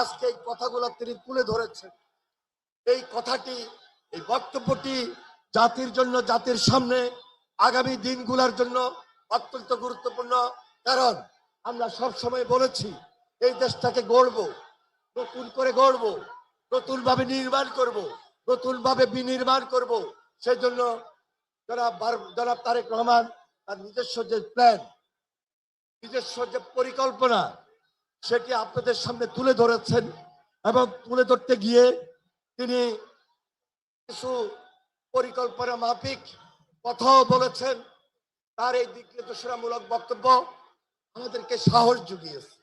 আজকে এই কথাগুলো তিনি তুলে ধরেছেন। এই কথাটি, এই বক্তব্যটি জাতির জন্য, জাতির সামনে আগামী দিনগুলোর জন্য অত্যন্ত গুরুত্বপূর্ণ। কারণ আমরা সব সময় বলেছি, এই দেশটাকে গড়ব, নতুন করে গড়ব নতুন ভাবে নির্মাণ করব নতুন ভাবে বিনির্মাণ করব। সেই জন্য জনাব জনাব তারেক রহমান তার নিজস্ব যে প্ল্যান নিজস্ব যে পরিকল্পনা সেটি আপনাদের সামনে তুলে ধরেছেন এবং তুলে ধরতে গিয়ে তিনি কিছু পরিকল্পনা মাফিক কথাও বলেছেন? তার এই দিক নির্দেশনামূলক বক্তব্য আমাদেরকে সাহস জুগিয়েছে।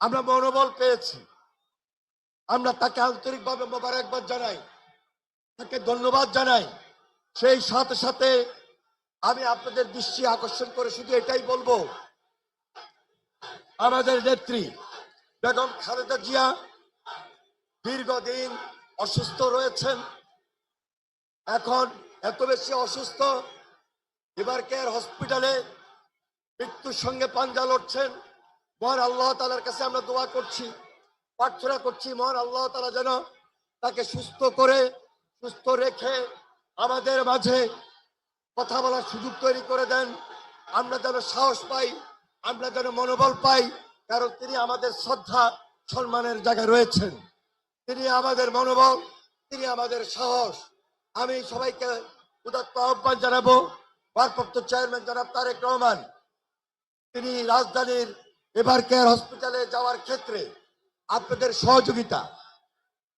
আমরা মনোবল পেয়েছি। আমরা তাকে আন্তরিকভাবে মোবারকবাদ জানাই, তাকে ধন্যবাদ জানাই। সেই সাথে সাথে আমি আপনাদের দৃষ্টি আকর্ষণ করে শুধু এটাই বলব আমাদের নেত্রী বেগম খালেদা জিয়া দীর্ঘদিন অসুস্থ রয়েছেন। এখন এত বেশি অসুস্থ, এবার কেয়ার হসপিটালে মৃত্যুর সঙ্গে পাঞ্জা লড়ছেন। মহান আল্লাহ তালার কাছে আমরা দোয়া করছি, প্রার্থনা করছি, মহান আল্লাহ তালা যেন তাকে সুস্থ করে, সুস্থ রেখে আমাদের মাঝে কথা বলার সুযোগ তৈরি করে দেন। আমরা যেন সাহস পাই আমরা যেন মনোবল পাই, কারণ তিনি আমাদের শ্রদ্ধা, সম্মানের জায়গায় রয়েছেন। তিনি আমাদের মনোবল, তিনি আমাদের সাহস। আমি সবাইকে উদাত্ত আহ্বান জানাব, ভারপ্রাপ্ত চেয়ারম্যান জনাব তারেক রহমান। তিনি রাজধানীর এবার কেয়ার হসপিটালে যাওয়ার ক্ষেত্রে আপনাদের সহযোগিতা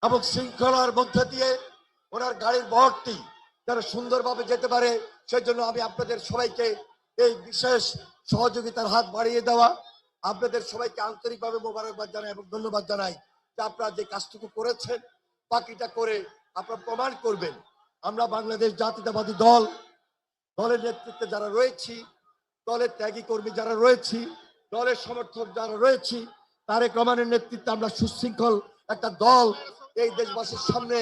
এবং শৃঙ্খলার মধ্যে দিয়ে ওনার গাড়ির বহরটি যেন সুন্দরভাবে যেতে পারে সেই জন্য আমি আপনাদের সবাইকে এই বিশেষ সহযোগিতার হাত বাড়িয়ে দেওয়া। আপনাদের সবাইকে আন্তরিকভাবে মোবারকবাদ জানাই এবং ধন্যবাদ জানাই যে আপনারা যে কাজটুকু করেছেন, বাকিটা করে আপনারা প্রমাণ করবেন। আমরা বাংলাদেশ জাতীয়তাবাদী দল, দলের নেতৃত্বে যারা রয়েছি, দলের ত্যাগী কর্মী যারা রয়েছি, দলের সমর্থক যারা রয়েছি, তারেক রহমানের নেতৃত্বে আমরা সুশৃঙ্খল একটা দল এই দেশবাসীর সামনে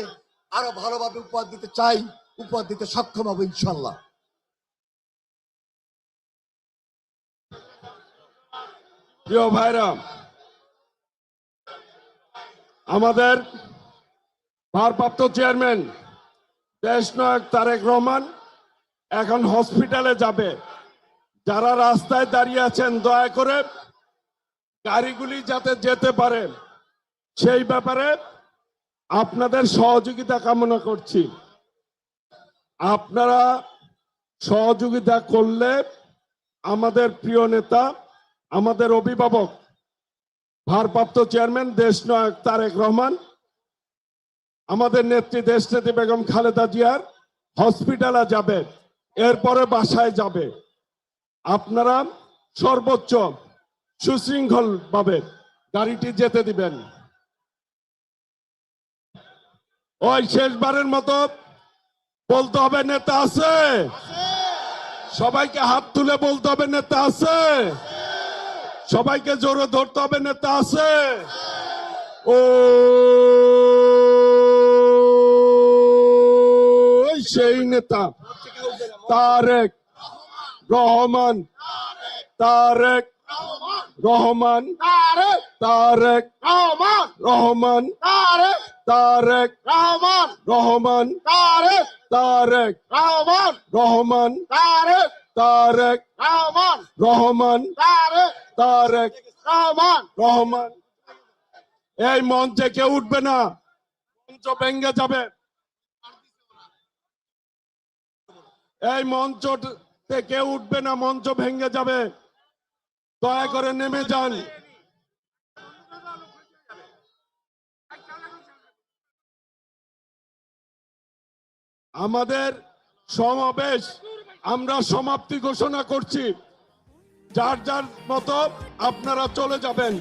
আরও ভালোভাবে উপহার দিতে চাই, উপহার দিতে সক্ষম হব ইনশাল্লাহ প্রিয় ভাইরা, আমাদের ভারপ্রাপ্ত চেয়ারম্যান দেশ নায়ক তারেক রহমান এখন হসপিটালে যাবে। যারা রাস্তায় দাঁড়িয়ে আছেন, দয়া করে গাড়িগুলি যাতে যেতে পারে, সেই ব্যাপারে আপনাদের সহযোগিতা কামনা করছি। আপনারা সহযোগিতা করলে আমাদের প্রিয় নেতা আমাদের অভিভাবক, ভারপ্রাপ্ত চেয়ারম্যান দেশ নায়ক তারেক রহমান, আমাদের নেত্রী দেশ নেত্রী বেগম খালেদা জিয়ার হসপিটালে যাবে, এরপরে বাসায় যাবে। আপনারা সর্বোচ্চ সুশৃঙ্খল ভাবে গাড়িটি যেতে দিবেন। ওই শেষবারের মতো বলতে হবে, নেতা আছে। সবাইকে হাত তুলে বলতে হবে, নেতা আছে। সবাইকে জোরে ধরতে হবে, নেতা আছে। ও সেই নেতা। তারেক রহমান। তারেক রহমান। তারেক রহমান। রহমান তারেক রহমান। রহমান তারেক তারেক রহমান রহমান। তারেক রহমান। রহমান। তারেক। তারেক রহমান। রহমান। এই মঞ্চে কেউ উঠবে না। মঞ্চ ভেঙ্গে যাবে। এই মঞ্চ কেউ উঠবে না মঞ্চ ভেঙ্গে যাবে। দয়া করে নেমে যান। আমাদের সমাবেশ আমরা সমাপ্তি ঘোষণা করছি। যার যার মতো আপনারা চলে যাবেন।